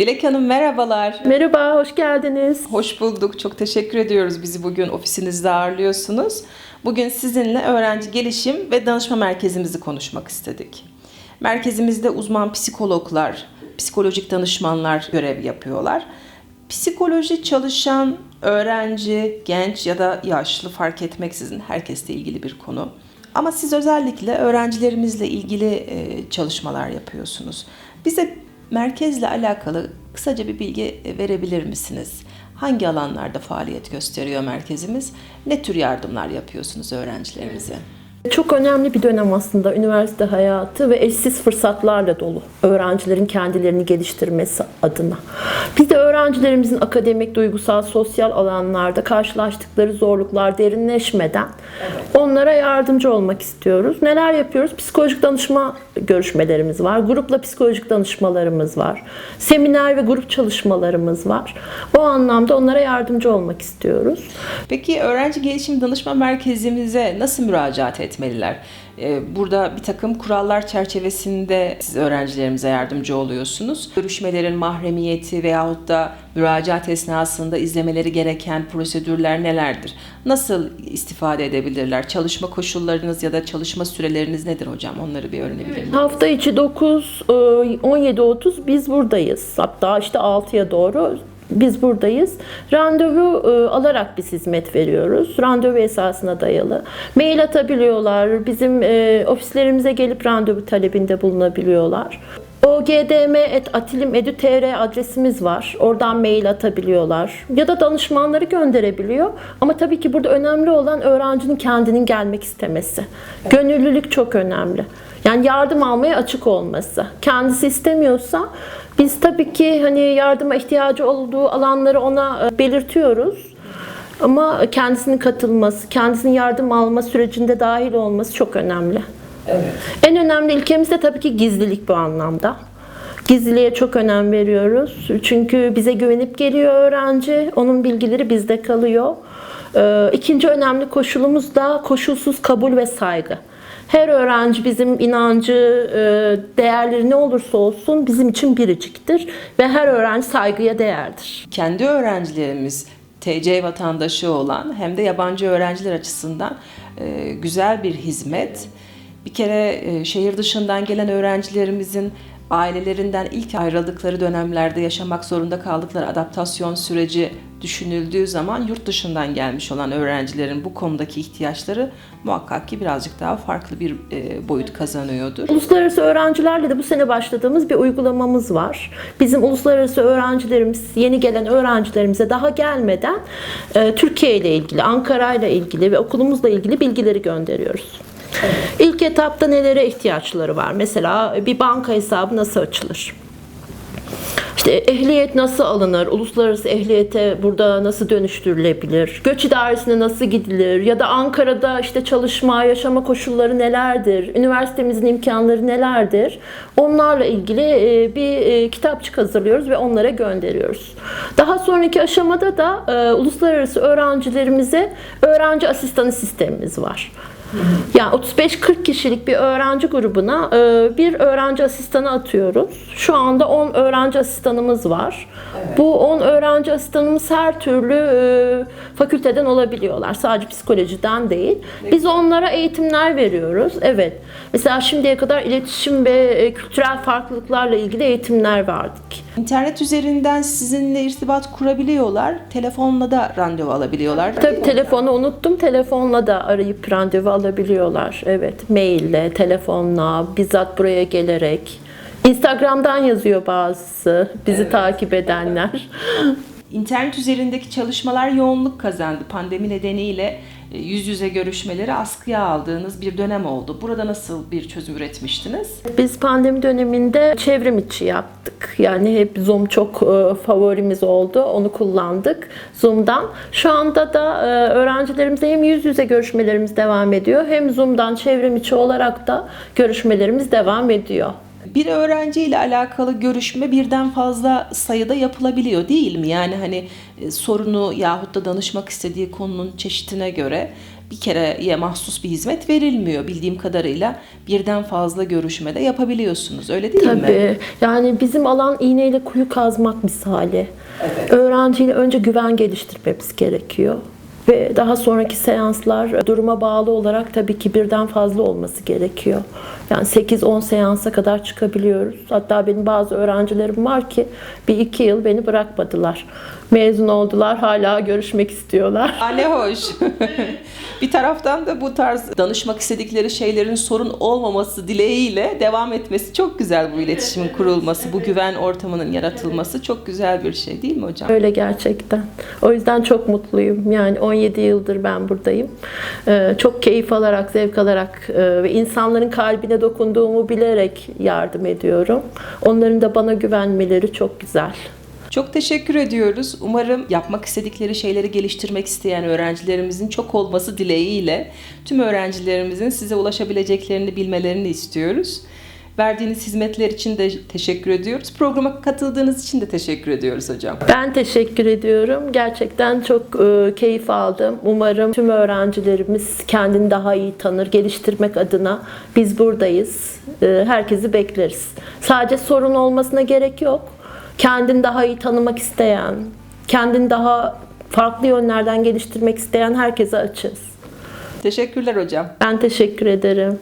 Dilek Hanım merhabalar. Merhaba, hoş geldiniz. Hoş bulduk. Çok teşekkür ediyoruz bizi bugün ofisinizde ağırlıyorsunuz. Bugün sizinle öğrenci gelişim ve danışma merkezimizi konuşmak istedik. Merkezimizde uzman psikologlar, psikolojik danışmanlar görev yapıyorlar. Psikoloji çalışan öğrenci, genç ya da yaşlı fark etmeksizin herkesle ilgili bir konu. Ama siz özellikle öğrencilerimizle ilgili çalışmalar yapıyorsunuz. Bize merkezle alakalı kısaca bir bilgi verebilir misiniz? Hangi alanlarda faaliyet gösteriyor merkezimiz? Ne tür yardımlar yapıyorsunuz öğrencilerimize? Çok önemli bir dönem aslında üniversite hayatı ve eşsiz fırsatlarla dolu öğrencilerin kendilerini geliştirmesi adına. Biz de öğrencilerimizin akademik, duygusal, sosyal alanlarda karşılaştıkları zorluklar derinleşmeden onlara yardımcı olmak istiyoruz. Neler yapıyoruz? Psikolojik danışma görüşmelerimiz var. Grupla psikolojik danışmalarımız var. Seminer ve grup çalışmalarımız var. O anlamda onlara yardımcı olmak istiyoruz. Peki öğrenci gelişim danışma merkezimize nasıl müracaat etmeliler? Ee, Burada bir takım kurallar çerçevesinde siz öğrencilerimize yardımcı oluyorsunuz. Görüşmelerin mahremiyeti veyahut da müracaat esnasında izlemeleri gereken prosedürler nelerdir? Nasıl istifade edebilirler? Çalışma koşullarınız ya da çalışma süreleriniz nedir hocam? Onları bir öğrenebilir miyim? Hafta içi 9, e, 17.30 biz buradayız. Hatta işte 6'ya doğru biz buradayız. Randevu e, alarak biz hizmet veriyoruz. Randevu esasına dayalı. Mail atabiliyorlar. Bizim e, ofislerimize gelip randevu talebinde bulunabiliyorlar. ogdm.atilim.edu.tr adresimiz var. Oradan mail atabiliyorlar. Ya da danışmanları gönderebiliyor. Ama tabii ki burada önemli olan öğrencinin kendinin gelmek istemesi. Gönüllülük çok önemli. Yani yardım almaya açık olması. Kendisi istemiyorsa biz tabii ki hani yardıma ihtiyacı olduğu alanları ona e, belirtiyoruz. Ama kendisinin katılması, kendisinin yardım alma sürecinde dahil olması çok önemli. En önemli ilkemiz de tabii ki gizlilik bu anlamda. Gizliliğe çok önem veriyoruz. Çünkü bize güvenip geliyor öğrenci. Onun bilgileri bizde kalıyor. Ee, İkinci önemli koşulumuz da koşulsuz kabul ve saygı. Her öğrenci bizim inancı, e, değerleri ne olursa olsun bizim için biriciktir. Ve her öğrenci saygıya değerdir. kendi öğrencilerimiz TC vatandaşı olan hem de yabancı öğrenciler açısından e, güzel bir hizmet. Bir kere e, şehir dışından gelen öğrencilerimizin ailelerinden ilk ayrıldıkları dönemlerde yaşamak zorunda kaldıkları adaptasyon süreci düşünüldüğü zaman yurt dışından gelmiş olan öğrencilerin bu konudaki ihtiyaçları muhakkak ki birazcık daha farklı bir e, boyut kazanıyordur. Uluslararası öğrencilerle de bu sene başladığımız bir uygulamamız var. Bizim uluslararası öğrencilerimiz, yeni gelen öğrencilerimize daha gelmeden e, Türkiye ile ilgili, Ankara ile ilgili ve okulumuzla ilgili bilgileri gönderiyoruz. İlk etapta nelere ihtiyaçları var? Mesela bir banka hesabı nasıl açılır? İşte ehliyet nasıl alınır? Uluslararası ehliyete burada nasıl dönüştürülebilir? Göç idaresine nasıl gidilir? Ya da Ankara'da işte çalışma, yaşama koşulları nelerdir? Üniversitemizin imkanları nelerdir? Onlarla ilgili e, bir e, kitapçık hazırlıyoruz ve onlara gönderiyoruz. Daha sonraki aşamada da e, uluslararası öğrencilerimize öğrenci asistanı sistemimiz var. Yani 35-40 kişilik bir öğrenci grubuna e, bir öğrenci asistanı atıyoruz. Şu anda 10 öğrenci asistanımız var. Bu 10 öğrenci asistanımız her türlü e, fakülteden olabiliyorlar. Sadece psikolojiden değil. Biz onlara eğitimler veriyoruz. Evet. Mesela şimdiye kadar iletişim ve e, kültürel farklılıklarla ilgili eğitimler verdik. İnternet üzerinden sizinle irtibat kurabiliyorlar, telefonla da randevu alabiliyorlar. Tabii telefonu unuttum. Telefonla da arayıp randevu alabiliyorlar. Evet, maille, telefonla, bizzat buraya gelerek. Instagram'dan yazıyor bazısı bizi takip edenler. İnternet üzerindeki çalışmalar yoğunluk kazandı. Pandemi nedeniyle yüz yüze görüşmeleri askıya aldığınız bir dönem oldu. Burada nasıl bir çözüm üretmiştiniz? Biz pandemi döneminde çevrim içi yaptık. Yani hep Zoom çok e, favorimiz oldu. Onu kullandık Zoom'dan. Şu anda da e, öğrencilerimizle hem yüz yüze görüşmelerimiz devam ediyor. Hem Zoom'dan çevrim içi olarak da görüşmelerimiz devam ediyor. Bir öğrenciyle alakalı görüşme birden fazla sayıda yapılabiliyor değil mi? Yani hani e, sorunu yahut da danışmak istediği konunun çeşitine göre bir kereye mahsus bir hizmet verilmiyor. Bildiğim kadarıyla birden fazla görüşmede yapabiliyorsunuz. Öyle değil mi? Tabii. Yani bizim alan iğneyle kuyu kazmak misali. Öğrenciyle önce güven geliştirmemiz gerekiyor. Ve daha sonraki seanslar duruma bağlı olarak tabii ki birden fazla olması gerekiyor. Yani 8-10 seansa kadar çıkabiliyoruz. Hatta benim bazı öğrencilerim var ki bir iki yıl beni bırakmadılar. Mezun oldular hala görüşmek istiyorlar. Aa, ne hoş. bir taraftan da bu tarz danışmak istedikleri şeylerin sorun olmaması dileğiyle devam etmesi çok güzel bu iletişimin kurulması, bu güven ortamının yaratılması çok güzel bir şey değil mi hocam? Öyle gerçekten. O yüzden çok mutluyum. Yani 17 yıldır ben buradayım. Ee, çok keyif alarak, zevk alarak e, ve insanların kalbine dokunduğumu bilerek yardım ediyorum. Onların da bana güvenmeleri çok güzel. Çok teşekkür ediyoruz. Umarım yapmak istedikleri şeyleri geliştirmek isteyen öğrencilerimizin çok olması dileğiyle tüm öğrencilerimizin size ulaşabileceklerini bilmelerini istiyoruz. Verdiğiniz hizmetler için de teşekkür ediyoruz. Programa katıldığınız için de teşekkür ediyoruz hocam. Ben teşekkür ediyorum. Gerçekten çok e, keyif aldım. Umarım tüm öğrencilerimiz kendini daha iyi tanır, geliştirmek adına biz buradayız. E, herkesi bekleriz. Sadece sorun olmasına gerek yok. Kendini daha iyi tanımak isteyen, kendini daha farklı yönlerden geliştirmek isteyen herkese açız. Teşekkürler hocam. Ben teşekkür ederim.